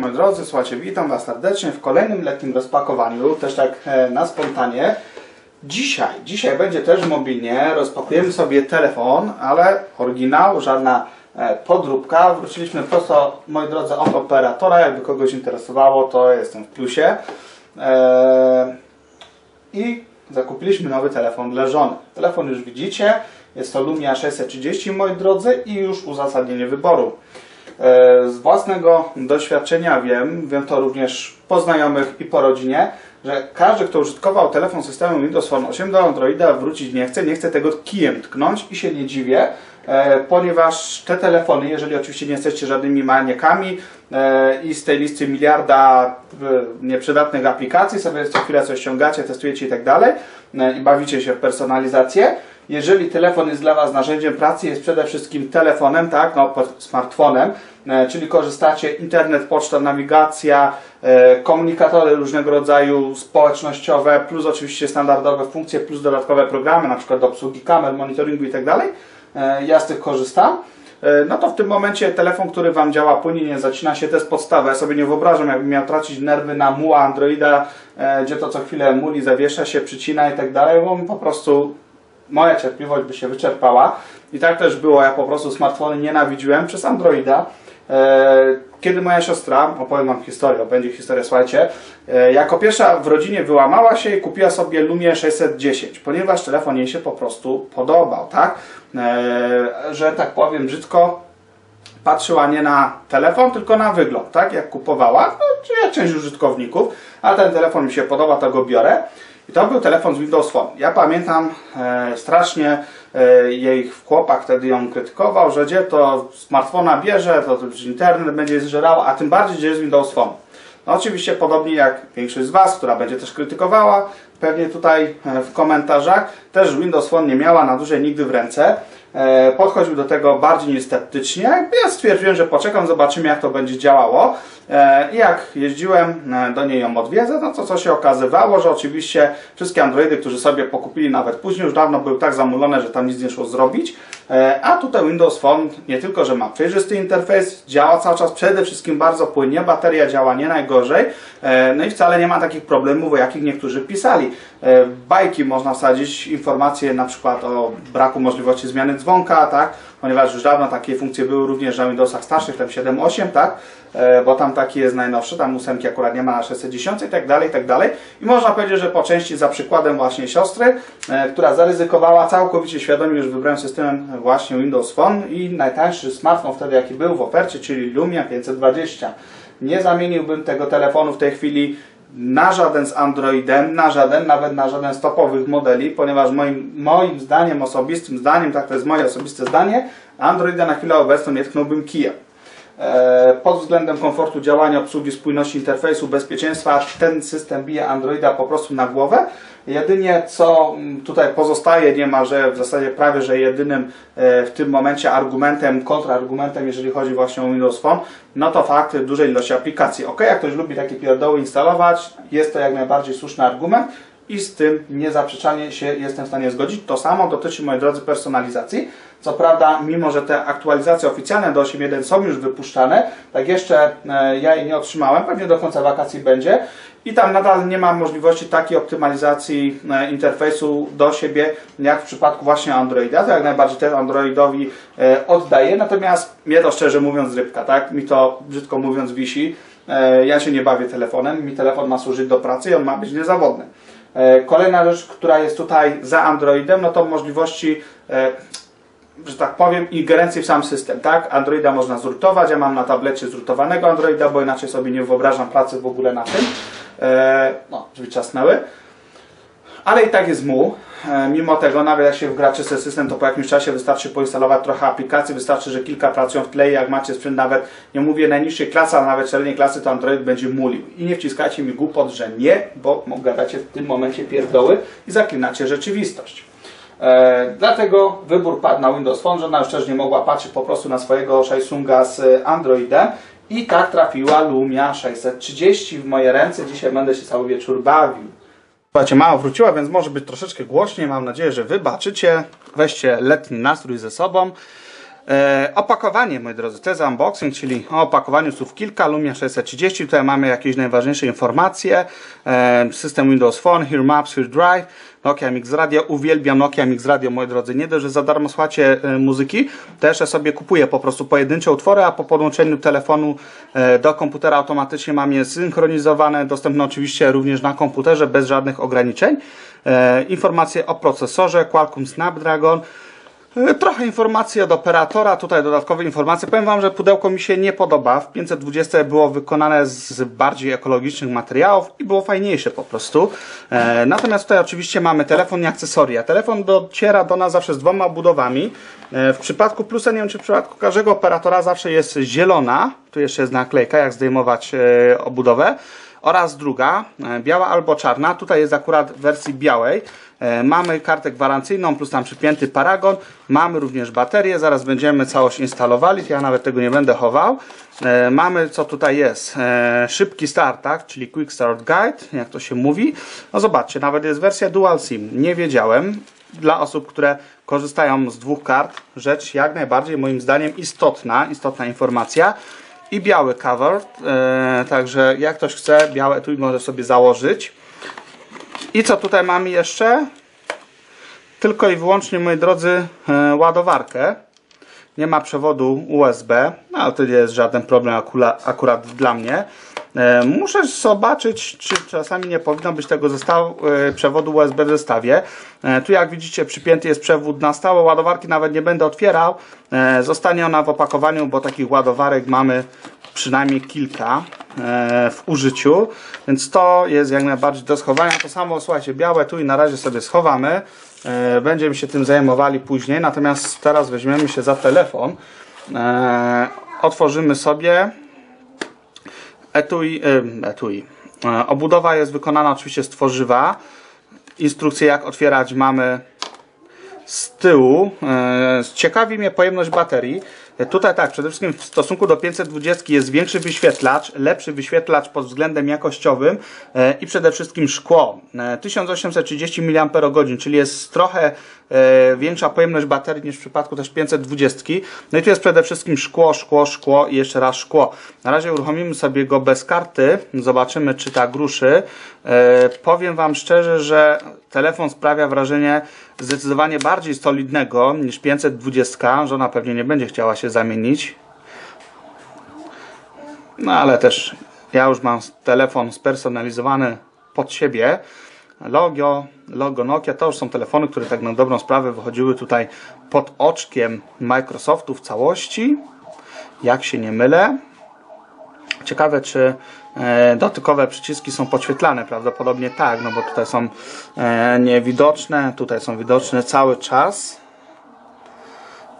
moi drodzy, słuchajcie, witam Was serdecznie w kolejnym letnim rozpakowaniu, też tak e, na spontanie. Dzisiaj, dzisiaj będzie też mobilnie, rozpakujemy sobie telefon, ale oryginał, żadna e, podróbka. Wróciliśmy prosto, moi drodzy, od operatora, jakby kogoś interesowało, to jestem w plusie. E, I zakupiliśmy nowy telefon dla żony. Telefon już widzicie, jest to Lumia 630, moi drodzy, i już uzasadnienie wyboru. E, Z własnego doświadczenia wiem, wiem to również po znajomych i po rodzinie, że każdy, kto użytkował telefon systemem Windows Phone 8 do Androida wrócić nie chce, nie chce tego kijem tknąć i się nie dziwię, e, ponieważ te telefony, jeżeli oczywiście nie jesteście żadnymi maniakami e, i z tej listy miliarda nieprzydatnych aplikacji sobie co chwilę coś ściągacie, testujecie i tak dalej i bawicie się w personalizację, jeżeli telefon jest dla Was narzędziem pracy, jest przede wszystkim telefonem, tak, no, smartfonem, e, czyli korzystacie internet, poczta, nawigacja, e, komunikatory różnego rodzaju społecznościowe, plus oczywiście standardowe funkcje, plus dodatkowe programy, na przykład do obsługi kamer, monitoringu i tak. E, Ja z tych korzystam. No to w tym momencie telefon, który Wam działa płynnie, nie zacina się, to jest podstawa. Ja sobie nie wyobrażam, jakbym miał tracić nerwy na muła Androida, gdzie to co chwilę muli, zawiesza się, przycina i tak dalej, bo po prostu moja cierpliwość by się wyczerpała. I tak też było, ja po prostu smartfony nienawidziłem przez Androida. E, Kiedy moja siostra, opowiem Wam historię, będzie historia, słuchajcie, e, jako pierwsza w rodzinie wyłamała się i kupiła sobie Lumie 610, ponieważ telefon jej się po prostu podobał, tak? E, Że tak powiem brzydko, patrzyła nie na telefon, tylko na wygląd, tak? Jak kupowała, no, czy jak część użytkowników, a ten telefon mi się podoba, to go biorę. I to był telefon z Windows Phone. Ja pamiętam e, strasznie e, jej chłopak wtedy ją krytykował, że gdzie to smartfona bierze, to, to internet będzie zżerał, a tym bardziej gdzie jest Windows Phone. No oczywiście podobnie jak większość z Was, która będzie też krytykowała, pewnie tutaj e, w komentarzach, też Windows Phone nie miała na dłużej nigdy w ręce. E, Podchodził do tego bardziej niż. Ja stwierdziłem, że poczekam, zobaczymy jak to będzie działało. E, I jak jeździłem e, do niej ją odwiedzę, no to co się okazywało, że oczywiście wszystkie Androidy, którzy sobie pokupili nawet później, już dawno były tak zamulone, że tam nic nie szło zrobić. A tutaj Windows Phone nie tylko, że ma przejrzysty interfejs, działa cały czas przede wszystkim bardzo płynnie, bateria działa nie najgorzej, no i wcale nie ma takich problemów, o jakich niektórzy pisali. W bajki można wsadzić informacje na przykład o braku możliwości zmiany dzwonka, tak? ponieważ już dawno takie funkcje były również na Windowsach starszych, tam 7.8, tak? E, bo tam taki jest najnowszy, tam ósemki akurat nie ma na 610 i tak dalej, i tak dalej. I można powiedzieć, że po części za przykładem właśnie siostry, e, która zaryzykowała całkowicie świadomie już wybrałem systemem właśnie Windows Phone i najtańszy smartfon wtedy jaki był w ofercie, czyli Lumia 520. Nie zamieniłbym tego telefonu w tej chwili na żaden z Androidem, na żaden, nawet na żaden z topowych modeli, ponieważ moim, moim zdaniem, osobistym zdaniem, tak to jest moje osobiste zdanie, Androida na chwilę obecną nie tknąłbym kijem. E, Pod względem komfortu działania, obsługi, spójności interfejsu, bezpieczeństwa, ten system bije Androida po prostu na głowę. Jedynie co mm, tutaj pozostaje niemalże w zasadzie prawie, że jedynym e, w tym momencie argumentem, kontrargumentem, jeżeli chodzi właśnie o Windows Phone, no to fakt dużej ilości aplikacji. Ok, jak ktoś lubi takie pierdoły instalować, jest to jak najbardziej słuszny argument i z tym niezaprzeczalnie się jestem w stanie zgodzić. To samo dotyczy, moi drodzy, personalizacji. Co prawda, mimo że te aktualizacje oficjalne do 8.1 są już wypuszczane, tak jeszcze e, ja jej nie otrzymałem, pewnie do końca wakacji będzie. I tam nadal nie ma możliwości takiej optymalizacji e, interfejsu do siebie, jak w przypadku właśnie Androida. To jak najbardziej ten Androidowi e, oddaję, natomiast mnie to szczerze mówiąc rybka, tak? Mi to brzydko mówiąc wisi. Ja się nie bawię telefonem, mi telefon ma służyć do pracy i on ma być niezawodny. Kolejna rzecz, która jest tutaj za Androidem, no to możliwości, że tak powiem, ingerencji w sam system, tak? Androida można zrutować, ja mam na tablecie zrutowanego Androida, bo inaczej sobie nie wyobrażam pracy w ogóle na tym. E, No, drzwi czasnęły. Ale i tak jest mu. E, Mimo tego, nawet jak się wgra czysty system, to po jakimś czasie wystarczy poinstalować trochę aplikacji, wystarczy, że kilka pracują w tle jak macie sprzęt nawet, nie mówię najniższej klasy, ale nawet średniej klasy, to Android będzie mulił. I nie wciskajcie mi głupot, że nie, bo gadacie w tym momencie pierdoły i zaklinacie rzeczywistość. E, dlatego wybór padł na Windows Phone, żona już też nie mogła patrzeć po prostu na swojego Samsunga z Androidem i tak trafiła Lumia 630 w moje ręce. Dzisiaj będę się cały wieczór bawił. Słuchajcie, mama wróciła, więc może być troszeczkę głośniej. Mam nadzieję, że wybaczycie. Weźcie letni nastrój ze sobą. E, opakowanie, moi drodzy, to jest unboxing, czyli o opakowaniu słów kilka, Lumia 630. Tutaj mamy jakieś najważniejsze informacje. E, system Windows Phone, Here Maps, Here Drive, Nokia Mix Radio. Uwielbiam Nokia Mix Radio, moi drodzy. Nie dość, że za darmo słuchacie e, muzyki, jeszcze sobie kupuję po prostu pojedyncze utwory, a po podłączeniu telefonu e, do komputera automatycznie mam je synchronizowane, dostępne oczywiście również na komputerze bez żadnych ograniczeń. E, informacje o procesorze Qualcomm Snapdragon. E, Trochę informacji od operatora, tutaj dodatkowe informacje. Powiem Wam, że pudełko mi się nie podoba. W 520 było wykonane z bardziej ekologicznych materiałów i było fajniejsze po prostu. E, natomiast tutaj oczywiście mamy telefon i akcesoria. Telefon dociera do nas zawsze z dwoma obudowami. E, w przypadku Plusa, nie wiem czy w przypadku każdego operatora zawsze jest zielona. Tu jeszcze jest naklejka, jak zdejmować e, obudowę oraz druga, e, biała albo czarna. Tutaj jest akurat w wersji białej. E, Mamy kartę gwarancyjną plus tam przypięty paragon. Mamy również baterię. Zaraz będziemy całość instalowali. Ja nawet tego nie będę chował. E, Mamy co tutaj jest. E, Szybki start, tak? Czyli Quick Start Guide, jak to się mówi. No zobaczcie, nawet jest wersja Dual SIM. Nie wiedziałem. Dla osób, które korzystają z dwóch kart, rzecz jak najbardziej moim zdaniem istotna, istotna informacja i biały cover. Także jak ktoś chce, białe etui może sobie założyć. I co tutaj mamy jeszcze? Tylko i wyłącznie, moi drodzy, e, ładowarkę. Nie ma przewodu USB, no, ale to nie jest żaden problem akurat dla mnie. E, Muszę zobaczyć, czy czasami nie powinno być tego e, przewodu USB w zestawie. Tu jak widzicie przypięty jest przewód na stałe, ładowarki nawet nie będę otwierał. Zostanie ona w opakowaniu, bo takich ładowarek mamy przynajmniej kilka w użyciu, więc to jest jak najbardziej do schowania. To samo, słuchajcie, białe tu i na razie sobie schowamy. E, Będziemy się tym zajmowali później, natomiast teraz weźmiemy się za telefon. E, Otworzymy sobie etui, e, etui. E, Obudowa jest wykonana oczywiście z tworzywa. Instrukcję jak otwierać mamy z tyłu. E, Ciekawi mnie pojemność baterii. E, Tutaj tak, przede wszystkim w stosunku do 520 jest większy wyświetlacz, lepszy wyświetlacz pod względem jakościowym e, i przede wszystkim szkło. E, 1830 mAh, czyli jest trochę e, większa pojemność baterii niż w przypadku też 520. No i tu jest przede wszystkim szkło, szkło, szkło i jeszcze raz szkło. Na razie uruchomimy sobie go bez karty, zobaczymy czy tak ruszy. E, Powiem Wam szczerze, że telefon sprawia wrażenie zdecydowanie bardziej solidnego niż 520. Żona pewnie nie będzie chciała się zamienić. No ale też ja już mam telefon spersonalizowany pod siebie. Logo, logo Nokia to już są telefony, które tak na dobrą sprawę wychodziły tutaj pod oczkiem Microsoftu w całości. Jak się nie mylę. Ciekawe, czy e, dotykowe przyciski są podświetlane. Prawdopodobnie tak, no bo tutaj są e, niewidoczne, tutaj są widoczne cały czas.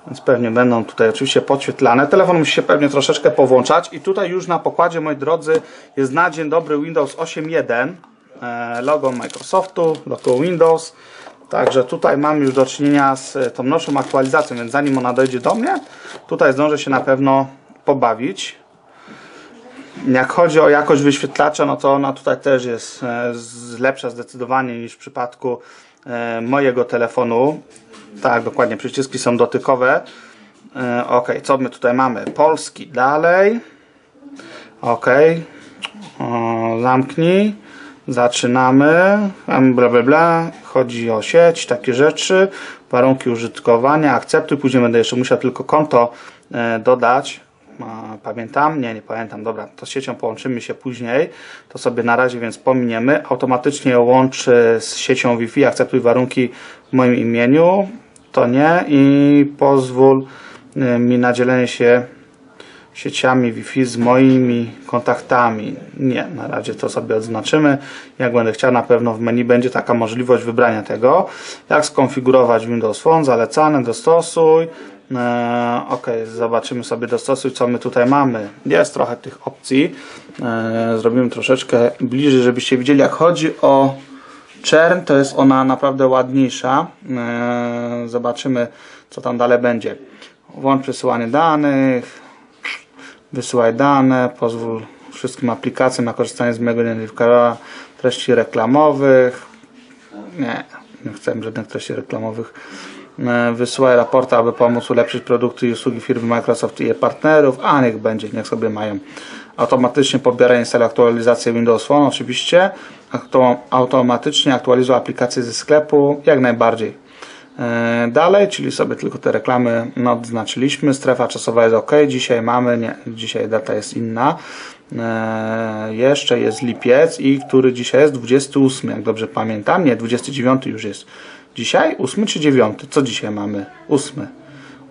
Więc pewnie będą tutaj oczywiście podświetlane. Telefon musi się pewnie troszeczkę powłączać. I tutaj już na pokładzie, moi drodzy, jest na dzień dobry Windows 8.1. E, logo Microsoftu, logo Windows. Także tutaj mamy już do czynienia z e, tą nowszą aktualizacją, więc zanim ona dojdzie do mnie, tutaj zdążę się na pewno pobawić. Jak chodzi o jakość wyświetlacza, no to ona tutaj też jest e, lepsza zdecydowanie niż w przypadku mojego telefonu. Tak, dokładnie, przyciski są dotykowe. Ok, co my tutaj mamy? Polski dalej. Ok. O, zamknij. Zaczynamy. Bla, bla, bla. Chodzi o sieć, takie rzeczy. Warunki użytkowania, akceptuj. Później będę jeszcze musiał tylko konto e, dodać. Pamiętam? Nie, nie pamiętam. Dobra, to z siecią połączymy się później. To sobie na razie więc pominiemy. Automatycznie łączy z siecią Wi-Fi. Akceptuj warunki w moim imieniu. To nie. I pozwól y, mi na dzielenie się sieciami Wi-Fi z moimi kontaktami. Nie, na razie to sobie odznaczymy. Jak będę chciał, na pewno w menu będzie taka możliwość wybrania tego. Jak skonfigurować Windows Phone, zalecane, dostosuj. E, ok, zobaczymy sobie dostosuj, co my tutaj mamy. Jest trochę tych opcji. E, zrobimy troszeczkę bliżej, żebyście widzieli, jak chodzi o czern, to jest ona naprawdę ładniejsza. E, zobaczymy, co tam dalej będzie. Włącz przesyłanie danych, wysyłaj dane, pozwól wszystkim aplikacjom na korzystanie z mojego identyfikatora treści reklamowych. Nie, nie chcę żadnych treści reklamowych. e, wysyłaj raporty, aby pomóc ulepszyć produkty i usługi firmy Microsoft i jej partnerów, a niech będzie, niech sobie mają. Automatycznie pobiera i instaluje aktualizację Windows Phone, oczywiście. Auto, automatycznie aktualizuje aplikacje ze sklepu, jak najbardziej. E, Dalej, czyli sobie tylko te reklamy odznaczyliśmy. Strefa czasowa jest ok. Dzisiaj mamy, nie, dzisiaj data jest inna. E, jeszcze jest lipiec i który dzisiaj jest 28, jak dobrze pamiętam. Nie, 29 już jest. Dzisiaj? 8 czy 9? Co dzisiaj mamy? 8.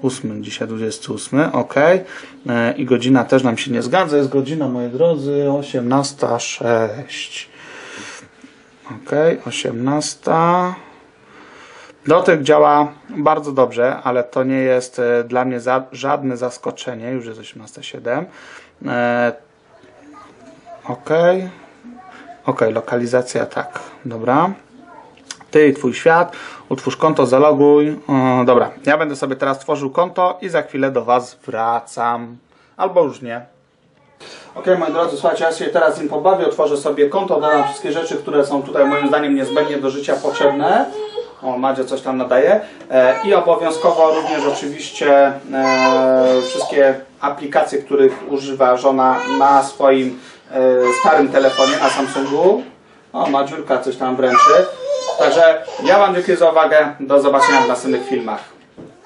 8, dzisiaj 28, ok. E, I godzina też nam się nie zgadza. Jest godzina, moi drodzy, 18.06. Ok, 18. Dotyk działa bardzo dobrze, ale to nie jest e, dla mnie za, żadne zaskoczenie. Już jest 18.07. E, ok. Ok, lokalizacja tak. Dobra. Ty i twój świat. Utwórz konto, zaloguj. E, dobra, ja będę sobie teraz tworzył konto i za chwilę do Was wracam. Albo już nie. Ok, moi drodzy, słuchajcie, ja się teraz im pobawię, otworzę sobie konto, dodam wszystkie rzeczy, które są tutaj moim zdaniem niezbędnie do życia potrzebne. O, Madzie coś tam nadaje. E, I obowiązkowo również oczywiście e, wszystkie aplikacje, których używa żona na swoim e, starym telefonie na Samsungu. O, Madziurka coś tam wręczy. Także ja Wam dziękuję za uwagę. Do zobaczenia w następnych filmach.